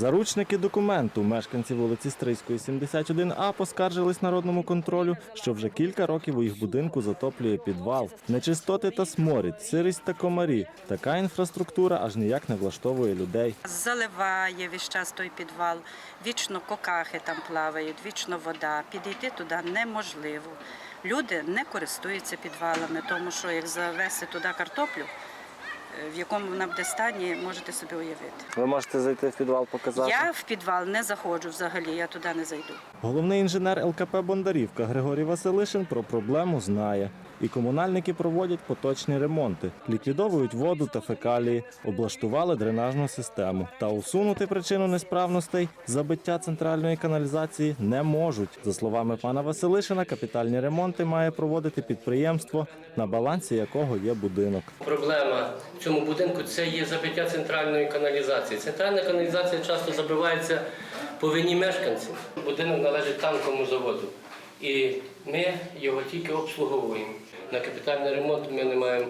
Заручники документу, мешканці вулиці Стрийської, 71А, поскаржились народному контролю, що вже кілька років у їх будинку затоплює підвал. Нечистоти та сморід, сирість та комарі. Така інфраструктура аж ніяк не влаштовує людей. Заливає весь час той підвал, вічно кокахи там плавають, вічно вода. Підійти туди неможливо. Люди не користуються підвалами, тому що як завести туди картоплю, в якому вона буде стані, можете собі уявити. Ви можете зайти в підвал показати. Я в підвал не заходжу взагалі, я туди не зайду. Головний інженер ЛКП Бондарівка Григорій Василишин про проблему знає. І комунальники проводять поточні ремонти, ліквідовують воду та фекалії, облаштували дренажну систему. Та усунути причину несправностей забиття центральної каналізації не можуть. За словами пана Василишина, капітальні ремонти має проводити підприємство, на балансі якого є будинок. Проблема в цьому будинку це є забиття центральної каналізації. Центральна каналізація часто забивається по вині мешканців. Будинок належить танковому заводу. І ми його тільки обслуговуємо. На капітальний ремонт ми не маємо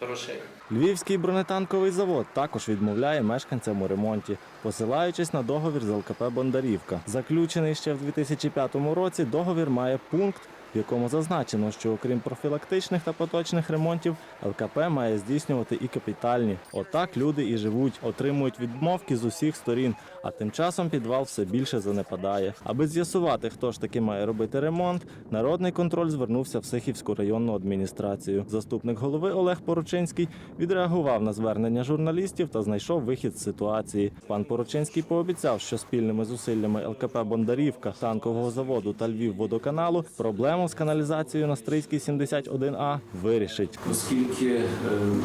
грошей. Львівський бронетанковий завод також відмовляє мешканцям у ремонті, посилаючись на договір з ЛКП Бондарівка. Заключений ще в 2005 році, договір має пункт, в якому зазначено, що окрім профілактичних та поточних ремонтів, ЛКП має здійснювати і капітальні. Отак люди і живуть, отримують відмовки з усіх сторін. А тим часом підвал все більше занепадає. Аби з'ясувати, хто ж таки має робити ремонт, народний контроль звернувся в Сихівську районну адміністрацію. Заступник голови Олег Порочинський відреагував на звернення журналістів та знайшов вихід з ситуації. Пан Порочинський пообіцяв, що спільними зусиллями ЛКП Бондарівка, танкового заводу та Львівводоканалу проблему з каналізацією на Стрийській 71А вирішить. Оскільки е,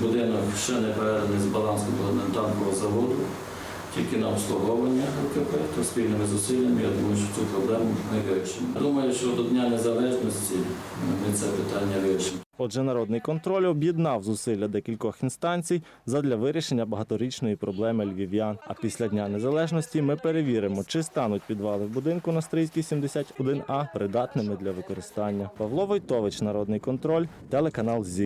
будинок ще не переданий з балансу до танкового заводу, тільки на обслуговування ЛКП, то спільними зусиллями, я думаю, що цю проблему ми вирішимо. Думаю, що до Дня Незалежності ми це питання вирішимо. Отже, народний контроль об'єднав зусилля декількох інстанцій задля вирішення багаторічної проблеми львів'ян. А після дня незалежності ми перевіримо, чи стануть підвали в будинку на Стрийській 71А придатними для використання. Павло Войтович, народний контроль, телеканал ЗІ.